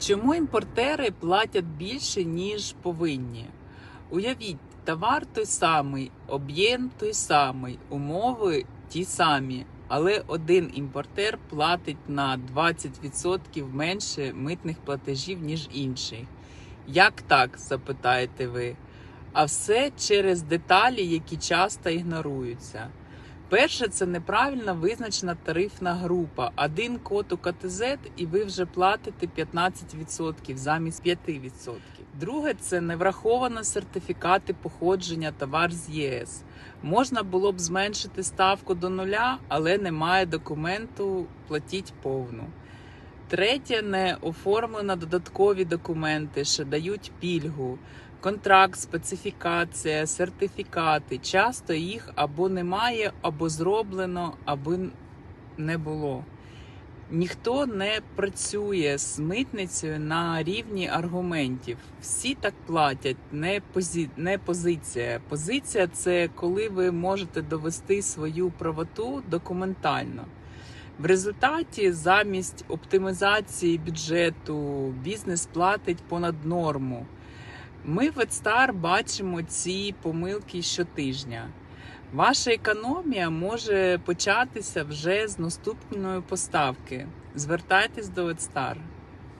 Чому імпортери платять більше, ніж повинні? Уявіть, товар той самий, об'єм той самий, умови ті самі, але один імпортер платить на 20% менше митних платежів, ніж інший. Як так, запитаєте ви? А все через деталі, які часто ігноруються. Перше, це неправильно визначена тарифна група. Один код у КТЗ, і ви вже платите 15% замість 5%. Друге, це не враховано сертифікати походження товар з ЄС. Можна було б зменшити ставку до нуля, але немає документу платіть повну. Третє, не оформлено додаткові документи, що дають пільгу. Контракт, специфікація, сертифікати. Часто їх або немає, або зроблено, або не було. Ніхто не працює з митницею на рівні аргументів. Всі так платять, не, позі... не позиція. Позиція це коли ви можете довести свою правоту документально. В результаті замість оптимізації бюджету бізнес платить понад норму. Ми в Едстар бачимо ці помилки щотижня. Ваша економія може початися вже з наступної поставки. Звертайтесь до Edstar.